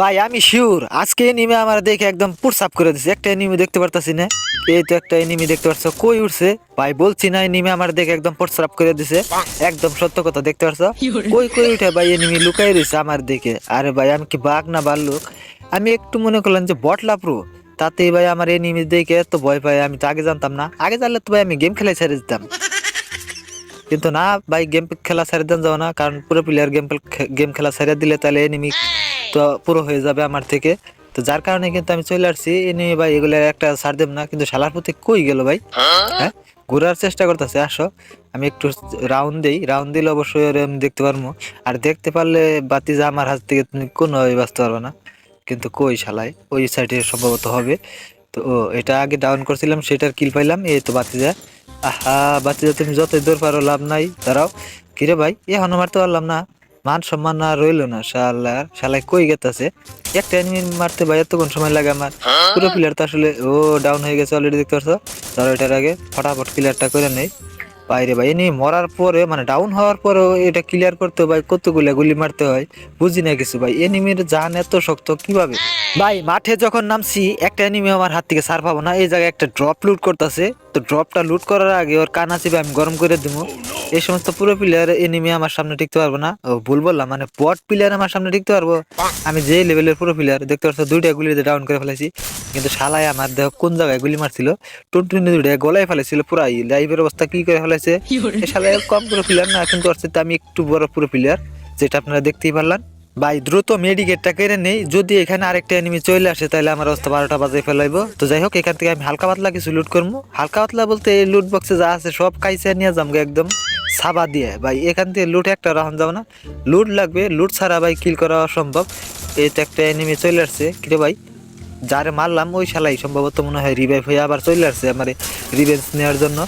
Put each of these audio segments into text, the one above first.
ভাই আমি শিওর আজকে এনিমে আমার দেখে একদম পুরসাপ করে দিছে। একটা এনিমি দেখতে পারতাছি না। এই তো একটা এনিমি দেখতে পারছ। কই উঠছে ভাই বলছি না এনিমি আমার দেখে একদম পুরসাপ করে দিছে। একদম সত্য কথা দেখতে পারছ? কই কই উঠে ভাই এনিমি লুকাই রয়েছে আমার দিকে? আরে ভাই আমি কি বাঘ না ভাল্লুক? আমি একটু মনে করলাম যে বটলা প্রো তাতেই ভাই আমার এনিমি দেখে এত ভয় পাই আমি তো আগে জানতাম না। আগে জানলে তো ভাই আমি গেম খেলে ছেড়ে দিতাম। কিন্তু না ভাই গেম খেলা ছেড়ে দেন যাও না। কারণ পুরো প্লেয়ার গেম গেম খেলা ছেড়ে দিলে তাহলে এনিমি তো পুরো হয়ে যাবে আমার থেকে। তো যার কারণে কিন্তু আমি চলে আসছি। এনিমি ভাই এগুলো একটা ছাড় দেব না, কিন্তু শালার প্রতি কই গেল ভাই? হ্যাঁ? ঘোরার চেষ্টা করতেছে, আসো। আমি একটু রাউন্ড দেই। রাউন্ড দিলে অবশ্যই আমি দেখতে পারব। আর দেখতে পারলে বাতি যা আমার হাত থেকে তুমি কোনোভাবে বাঁচতে পারবে না। কিন্তু কই শালায়? ওই সাইডে সম্ভবত হবে। তো ও, এটা আগে ডাউন করছিলাম, সেটার কিল পাইলাম। এই তো বাতি যা আহা বাতি যা তুমি যতই দূর পারো, লাভ নাই। দাঁড়াও। কিরে ভাই? এ এখন মারতে পারলাম না। মান সম্মান আর রইল না, শালা। শালায় কই গেতাছে? একটা এনিমি মারতে ভাই, এতক্ষণ সময় লাগে আমার। পুরো প্লেয়ার তো আসলে, ও ডাউন হয়ে গেছে অলরেডি দেখতে পারছ? ধরো এটার আগে ফটাফট ক্লিয়ারটা করে নেই। বাইরে ভাই এনিমি মরার পরে মানে ডাউন হওয়ার পরেও এটা ক্লিয়ার করতে ভাই, কতগুলো গুলি মারতে হয়, বুঝি না কিছু ভাই। এনিমির জান এত শক্ত, কীভাবে? ভাই মাঠে যখন নামছি একটা এনিমি আমার হাত থেকে সার পাবো না। এই জায়গায় একটা ড্রপ লুট করতেছে। তো ড্রপটা লুট করার আগে ওর কানা চিপে আমি গরম করে দিব এই সমস্ত পুরো প্লেয়ার এনিমি আমার সামনে টিকতে পারব না। ও ভুল বললাম মানে বট প্লেয়ার আমার সামনে টিকতে পারব। আমি যে লেভেলের পুরো প্লেয়ার দেখতে পাচ্ছ দুইটা গুলি ডাউন করে ফেলেছি কিন্তু শালায় আমার দেহ কোন জায়গায় গুলি মারছিল? টুনটুনি দুইটা গলায় ফেলেছিল পুরাই। লাইভের অবস্থা কি করে ফেলেছে শালায় কম পুরো প্লেয়ার না কিন্তু আমি একটু বড় পুরো প্লেয়ার যেটা আপনারা দেখতেই পারলেন। ভাই, দ্রুত মেডিকেটটা কেড়ে নেই। যদি এখানে আরেকটা এনিমি চলে আসে, তাহলে আমার অবস্থা বারোটা বাজে ফেলাইবো। তো যাই হোক, এখান থেকে আমি হালকা পাতলা কিছু লুট করব হালকা পাতলা বলতে এই লুট বক্সে যা আছে, সব কাইসে নিয়ে যাব একদম। সাবা দিয়ে। ভাই, এখান থেকে লুট একটা রাহন যাব না। লুট লাগবে। লুট ছাড়া ভাই কিল করা অসম্ভব। এই তো একটা এনিমি চলে আসছে। কিরে ভাই, যারে মারলাম, ওই শালাই সম্ভবত মনে হয় রিভাইভ হয়ে আবার চলে আসছে আমার রিভেঞ্জ নেওয়ার জন্য।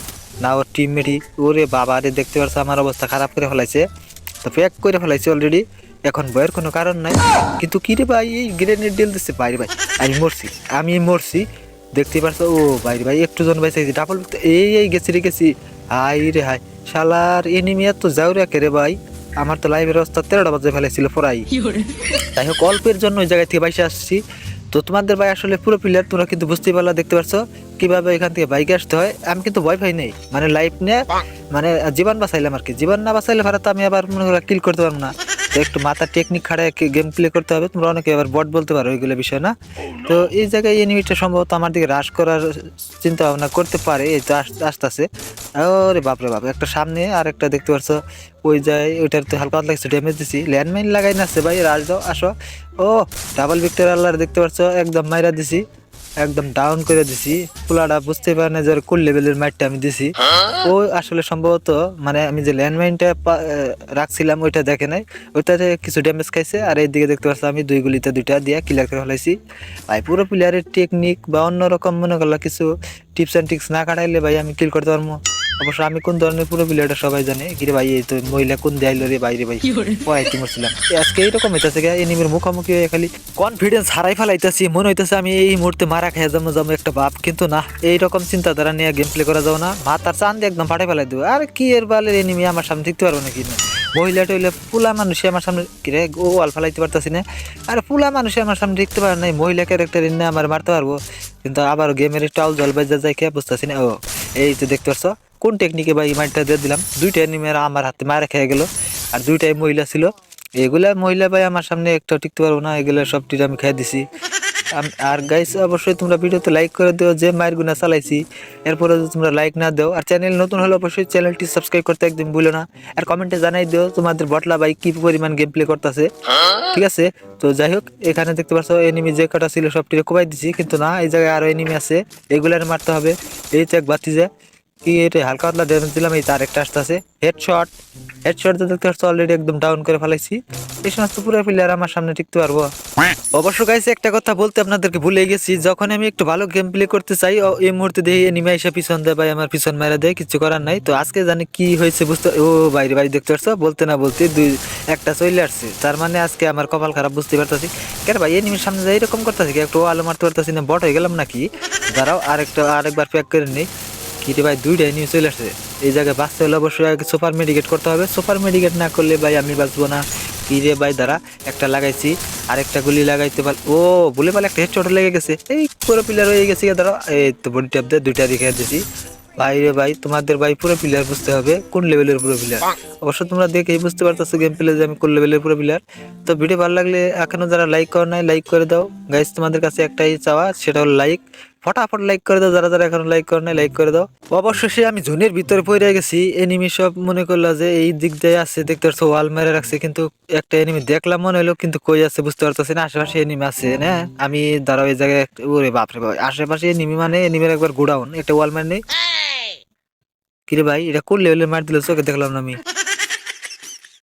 না, ওর টিমমেটই ওরে বাবা রে দেখতে পারছে, আমার অবস্থা খারাপ করে ফেলাইছে। তো প্যাক করে ফেলাইছে অলরেডি এখন ভয়ের কোনো কারণ নাই। কিন্তু কি রে ভাই এই গ্রেনেড ডিল দিচ্ছে বাইরে ভাই আমি মরছি আমি মরছি দেখতে পারছ ও বাইরে ভাই একটু জন ভাই চাইছি ডাবল এই এই গেছি রে গেছি। হাই রে হাই শালার এনিমি এত যাও কে রে ভাই? আমার তো লাইভের অবস্থা তেরোটা বাজে ফেলেছিল পড়াই। যাই হোক অল্পের জন্য ওই জায়গায় থেকে বাইসে আসছি। তো তোমাদের ভাই আসলে পুরো প্লেয়ার তোমরা কিন্তু বুঝতেই পারলা দেখতে পারছ কীভাবে এখান থেকে বাইকে আসতে হয়। আমি কিন্তু ভয় ভাই নেই মানে লাইফ নিয়ে মানে জীবন বাঁচাইলাম আর কি। জীবন না বাঁচাইলে ভাড়া তো আমি আবার মনে করি কিল করতে পারব না। একটু মাথার টেকনিক খাড়ায় গেম প্লে করতে হবে। তোমরা অনেকে আবার বট বলতে পারো ওইগুলো বিষয় না। তো এই জায়গায় এনিমিটা সম্ভবত আমার দিকে হ্রাস করার চিন্তা ভাবনা করতে পারে, এই তো আস- আসতেছে। ওরে বাপরে বাপ, একটা সামনে আর একটা দেখতে পাচ্ছ ওই যায়, ওইটার তো হালকা হালকা কিছু ড্যামেজ দিছি। ল্যান্ডমাইন লাগাই না আছে ভাই রাজ দাও, আসো। ও ডাবল ভিক্টর আল্লাহর দেখতে পাচ্ছ একদম মাইরা দিছি। একদম ডাউন করে দিছি। পোলাটা বুঝতে পারে না যে কোন লেভেলের মাইটটা আমি দিছি। ও আসলে সম্ভবত মানে আমি যে ল্যান্ডমাইনটা রাখছিলাম ওইটা দেখে নাই। ওইটাতে কিছু ড্যামেজ খাইছে আর এইদিকে দেখতে পাচ্ছি আমি দুই গুলিতে দুইটা দিয়া ক্লিয়ার করে ফেলাইছি। ভাই পুরো প্লেয়ারের টেকনিক বা অন্যরকম মনে করল কিছু টিপস অ্যান্ড ট্রিক্স না কাটাইলে ভাই আমি কিল করতে পারব। অবশ্য আমি কোন ধরনের পুরো প্লেয়ারটা সবাই জানে? কিরে ভাই এই তো মহিলা কোন দেয়াইলো রে বাইরে ভাই? পড়াইতে মরছিলাম আজকে এইরকম হইতাছে এনিমির মুখোমুখি হয়ে খালি কনফিডেন্স হারাই ফেলাইতাছি মনে হইতাছে আমি এই মুহূর্তে মারা খেয়ে যাব যাব একটা বাপ কিন্তু না এইরকম চিন্তাধারা নিয়ে গেম প্লে করা যাব না। মাথার চান দিয়ে একদম ফাটাই ফেলাই দেবো। আর কি এর বালের এনিমি আমার সামনে দেখতে পারব নাকি না? মহিলা টইলে পুলা মানুষ আমার সামনে কিরে ও আল ফেলাইতে পারতাছি না। আর পুলা মানুষ আমার সামনে দেখতে পারে নাই মহিলা ক্যারেক্টার এনে আমার মারতে পারব। কিন্তু আবার গেমের টাউল জল বাজা যায় কে বুঝতেছি না ও। এই তো দেখতে পাচ্ছ, কোন টেকনিকে ভাই মাইটটা দিয়ে দিলাম? দুইটা নিমেরা আমার হাতে মারা খেয়ে গেল। আর দুইটাই মহিলা ছিল। এগুলা মহিলা ভাই আমার সামনে একটা টিকতে পারব না, এগুলো সব টিটা আমি খেয়ে দিছি। আর গাইস অবশ্যই তোমরা ভিডিওতে লাইক করে দিও, যে মায়ের গুণা চালাইছি। এরপরে যদি তোমরা লাইক না দাও, আর চ্যানেল নতুন হলে অবশ্যই চ্যানেলটি সাবস্ক্রাইব করতে একদম ভুলো না। আর কমেন্টে জানাই দিও, তোমাদের বটলা ভাই কি পরিমাণ গেম প্লে করতেছে। ঠিক আছে? তো যাই হোক, এখানে দেখতে পাচ্ছ এনিমি যে কটা ছিল সবটি কোবাই দিছি, কিন্তু না, এই জায়গায় আরও এনিমি আছে, এগুলার মারতে হবে। এই তো এক বাতি যে কি এটা, হালকা পাতলা ড্যামেজ দিলাম, এই তার একটা আসতেছে। হেডশট হেডশট দেখতে পাচ্ছ অলরেডি একদম ডাউন করে ফেলাইছি। এই সমস্ত পুরো প্লেয়ার আমার সামনে টিকতে পারব। অবশ্য গাইছে একটা কথা বলতে আপনাদেরকে ভুলে গেছি, যখন আমি একটু ভালো গেম প্লে করতে চাই এই মুহূর্তে দেখি এনিমে এসে পিছন দেয় ভাই আমার পিছন মেরা দেয়, কিছু করার নাই। তো আজকে জানি কি হয়েছে বুঝতে ও, বাইরে বাইরে দেখতে পারছ? বলতে না বলতে দুই একটা চলে আসছে। তার মানে আজকে আমার কপাল খারাপ, বুঝতে পারতেছি। কেন ভাই এনিমির সামনে যাই এরকম করতেছি একটু আলো মারতে পারতেছি না বট হয়ে গেলাম নাকি? দাঁড়াও, আরেকটা আরেকবার প্যাক করে নেই। কিরে ভাই, দুইটাই নিয়ে চলে আসছে। এই জায়গায় বাঁচতে হলে অবশ্যই আগে সুপার মেডিকেট করতে হবে। সুপার মেডিকেট না করলে ভাই আমি বাঁচবো না। কিরে ভাই দ্বারা একটা লাগাইছি আর একটা গুলি লাগাইতে পার ও বলে পালে একটা হেডশট লেগে গেছে। এই পুরো পিলার হয়ে গেছে দাঁড়া এই তো বডি ট্যাপ দিয়ে দুইটা রেখে দিয়েছি। ভাই রে ভাই, তোমাদের ভাই পুরো প্লেয়ার বুঝতে হবে, কোন লেভেলের পুরো প্লেয়ার অবশ্য তোমরা দেখেই বুঝতে পারতেছো গেম প্লে যে আমি কোন লেভেলের পুরো প্লেয়ার তো ভিডিও ভালো লাগলে এখনও যারা লাইক করে নাই লাইক করে দাও। গাইস তোমাদের কাছে একটাই চাওয়া, সেটা হলো লাইক ফটাফট লাইক করে দাও, যারা যারা এখনও লাইক করে নাই লাইক করে দাও। অবশেষে আমি জোনের ভিতরে পড়ে গেছি। এনিমি সব মনে করল যে এই দিক দিয়ে আছে, দেখতে পাচ্ছ ওয়াল মেরে রাখছে, কিন্তু একটা এনিমি দেখলাম, মনে হলো কিন্তু কই আছে, বুঝতে পারতেছি না, আশেপাশে এনিমি আছে, না? আমি দাঁড়াও এই জায়গায়, ওরে বাপরে বাপ আশেপাশে এনিমি মানে এনিমির একবার গোডাউন একটা ওয়াল মেরে নেই কিরে ভাই এটা কোন লেভেলের মার দিল? চোখে দেখলাম না আমি।